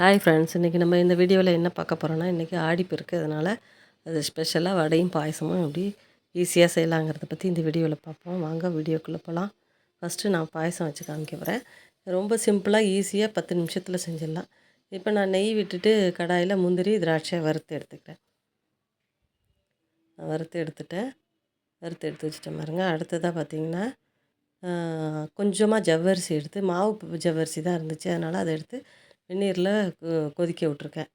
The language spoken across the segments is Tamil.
ஹாய் ஃப்ரெண்ட்ஸ் இன்றைக்கி நம்ம இந்த வீடியோவில் என்ன பார்க்க போகிறோன்னா இன்றைக்கி ஆடிப்பெருக்கு அதனால் அது ஸ்பெஷலாக வடையும் பாயசமும் எப்படி ஈஸியாக செய்யலாங்கிறத பற்றி இந்த வீடியோவில் பார்ப்போம். வாங்க வீடியோக்குள்ளே போகலாம் ஃபஸ்ட்டு நான் பாயசம் வச்சு காமிக்க போகிறேன் ரொம்ப சிம்பிளாக ஈஸியாக பத்து நிமிஷத்தில் செஞ்சிடலாம். இப்போ நான் நெய் விட்டுட்டு கடாயில் முந்திரி திராட்சை வறுத்து எடுத்துக்கிட்டேன். நான் வறுத்து எடுத்துட்டேன். வறுத்து எடுத்து வச்சுட்டேன் பாருங்க. அடுத்ததாக பார்த்தீங்கன்னா கொஞ்சமாக ஜவ்வரிசி எடுத்து மாவு ஜவ்வரிசி தான் இருந்துச்சு. அதனால் அதை எடுத்து வெந்நீரில் கொதிக்க விட்ருக்கேன்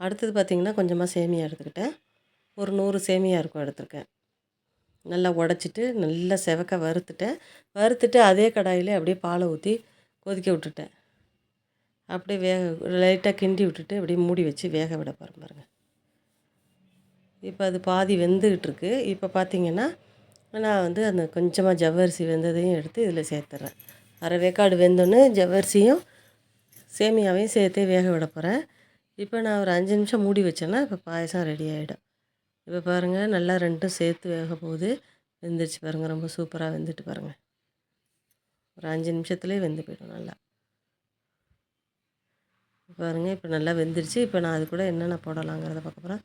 அடுத்தது பார்த்திங்கன்னா கொஞ்சமாக சேமியா எடுத்துக்கிட்டேன். ஒரு நூறு சேமியா இருக்கும் எடுத்திருக்கேன். நல்லா உடச்சிட்டு நல்லா செவக்க வறுத்துட்டேன். வறுத்துட்டு அதே கடாயில் அப்படியே பாலை ஊற்றி கொதிக்க விட்டுட்டேன். அப்படியே வேக லைட்டாக கிண்டி விட்டுட்டு அப்படியே மூடி வச்சு வேக விட போகிறேன் பாருங்கள் இப்போ அது பாதி வெந்துக்கிட்டு இப்போ பார்த்திங்கன்னா நான் வந்து அந்த கொஞ்சமாக ஜவ்வரிசி வெந்ததையும் எடுத்து இதில் சேர்த்துட்றேன் அரை வேக்காடு வெந்தோன்னே ஜவ்வரிசியும் சேமியாவையும் சேர்த்து வேக விட போகிறேன் இப்போ நான் ஒரு அஞ்சு நிமிஷம் மூடி வச்சேன்னா இப்போ பாயசம் ரெடி ஆகிடும் இப்போ பாருங்கள் நல்லா ரெண்டும் சேர்த்து வேக போகுது. வெந்துருச்சு பாருங்கள் ரொம்ப சூப்பராக வெந்துட்டு பாருங்கள் ஒரு அஞ்சு நிமிஷத்துலேயே வெந்து போயிடும் நல்லா. பாருங்கள் இப்போ நல்லா வெந்துருச்சு. இப்போ நான் அது கூட என்னென்ன போடலாங்கிறத பார்க்க போகிறேன்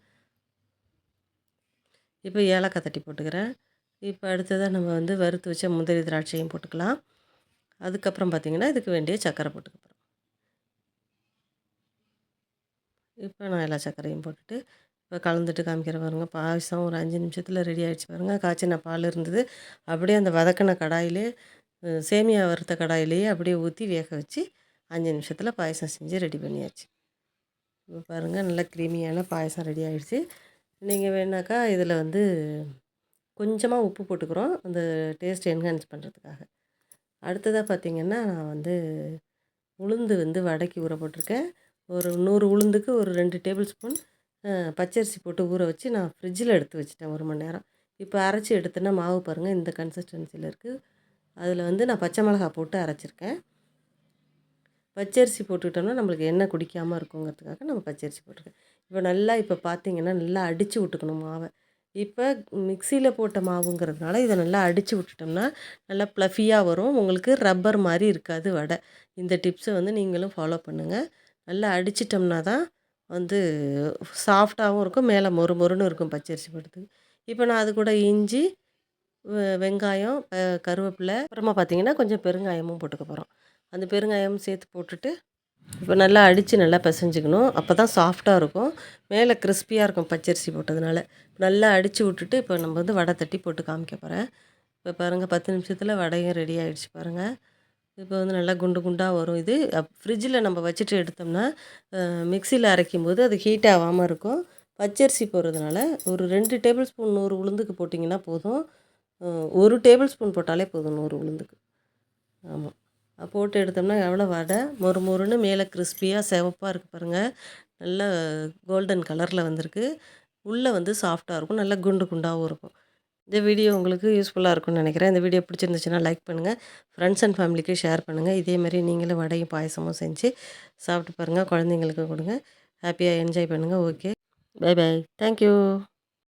இப்போ ஏலக்காய் தட்டி போட்டுக்கிறேன். இப்போ அடுத்ததாக நம்ம வந்து வறுத்து வச்ச முந்திரி திராட்சையும் போட்டுக்கலாம். அதுக்கப்புறம் பார்த்திங்கன்னா இதுக்கு வேண்டிய சக்கரை போட்டுக்கலாம் போகிறோம் இப்போ நான் எல்லா சர்க்கரையும் போட்டுட்டு இப்போ கலந்துட்டு காமிக்கிற பாருங்க. பாயசம் ஒரு அஞ்சு நிமிஷத்தில் ரெடி ஆகிடுச்சு பாருங்கள் காய்ச்சின பால் இருந்தது. அப்படியே அந்த வதக்கின கடாயிலே சேமியா வறுத்த கடாயிலேயே அப்படியே ஊற்றி வேக வச்சு அஞ்சு நிமிஷத்தில் பாயசம் செஞ்சு ரெடி பண்ணியாச்சு. இப்போ பாருங்கள் நல்லா க்ரீமியான பாயசம் ரெடி ஆகிடுச்சு நீங்கள் வேணாக்கா இதில் வந்து கொஞ்சமாக உப்பு போட்டுக்கிறோம். அந்த டேஸ்ட் என்ஹான்ஸ் பண்ணுறதுக்காக அடுத்ததாக பார்த்திங்கன்னா நான் வந்து உளுந்து வந்து வடைக்கு ஊற போட்டிருக்கேன். ஒரு நூறு உளுந்துக்கு ஒரு ரெண்டு டேபிள் ஸ்பூன் பச்சரிசி போட்டு ஊற வச்சு நான் ஃப்ரிட்ஜில் எடுத்து வச்சுட்டேன் ஒரு மணி நேரம். இப்போ அரைச்சி எடுத்தேன்னா மாவு பாருங்கள் இந்த கன்சிஸ்டன்சியில் இருக்குது அதில் வந்து நான் பச்சை மிளகா போட்டு அரைச்சிருக்கேன். பச்சரிசி போட்டுக்கிட்டோம்னா நம்மளுக்கு எண்ணெய் குடிக்காமல் இருக்குங்கிறதுக்காக நம்ம பச்சரிசி போட்டிருக்கேன். இப்போ நல்லா இப்போ பார்த்தீங்கன்னா நல்லா அடித்து விட்டுக்கணும் மாவை. இப்போ மிக்சியில் போட்ட மாவுங்கிறதுனால இதை நல்லா அடித்து விட்டுட்டோம்னா நல்லா ப்ளஃபியாக வரும். உங்களுக்கு ரப்பர் மாதிரி இருக்காது வடை. இந்த டிப்ஸை வந்து நீங்களும் ஃபாலோ பண்ணுங்கள் நல்லா அடிச்சிட்டோம்னா தான் வந்து சாஃப்டாகவும் இருக்கும் மேலே மொறு மொறுன்னு இருக்கும் பச்சரிசி போடுறதுக்கு. இப்போ நான் அது கூட இஞ்சி வெங்காயம் கருவேப்பிலை அப்புறமா பார்த்திங்கன்னா கொஞ்சம் பெருங்காயமும் போட்டுக்க போகிறோம் அந்த பெருங்காயமும் சேர்த்து போட்டுட்டு இப்போ நல்லா அடித்து நல்லா பிசைஞ்சிக்கணும். அப்போ தான் சாஃப்டாக இருக்கும். மேலே கிறிஸ்பியாக இருக்கும் பச்சரிசி போட்டதுனால. நல்லா அடித்து விட்டுட்டு இப்போ நம்ம வந்து வடை தட்டி போட்டு காமிக்க போகிறேன் இப்போ பாருங்கள் பத்து நிமிஷத்தில் வடையும் ரெடி ஆகிடுச்சு பாருங்கள் இப்போ வந்து நல்லா குண்டு குண்டாக வரும் இது. ஃப்ரிட்ஜில் நம்ம வச்சுட்டு எடுத்தோம்னா மிக்சியில் அரைக்கும் போது அது ஹீட் ஆகாமல் இருக்கும். பச்சரிசி போடுறதுனால ஒரு ரெண்டு டேபிள் ஸ்பூன் நூறு உளுந்துக்கு போட்டிங்கன்னா போதும். ஒரு டேபிள் ஸ்பூன் போட்டாலே போதும் நூறு உளுந்துக்கு. ஆமாம் போட்டு எடுத்தோம்னா எவ்வளோ வடை? மொறு மொறுன்னு மேலே கிறிஸ்பியாக சிவப்பாக இருக்குது பாருங்கள் நல்ல கோல்டன் கலரில் வந்திருக்கு. உள்ளே வந்து சாஃப்டாக இருக்கும். நல்லா குண்டு குண்டாகவும் இருக்கும். இந்த வீடியோ உங்களுக்கு யூஸ்ஃபுல்லாக இருக்கும்னு நினைக்கிறேன். இந்த வீடியோ பிடிச்சிருந்துச்சுன்னா லைக் பண்ணுங்கள் ஃப்ரெண்ட்ஸ் அண்ட் ஃபேமிலிக்கு ஷேர் பண்ணுங்கள் இதேமாதிரி நீங்களும் வடையும் பாயசமும் செஞ்சு சாப்பிட்டு பாருங்கள் குழந்தைங்களுக்கு கொடுங்க. ஹாப்பியாக என்ஜாய் பண்ணுங்கள் ஓகே பை பை தேங்க்யூ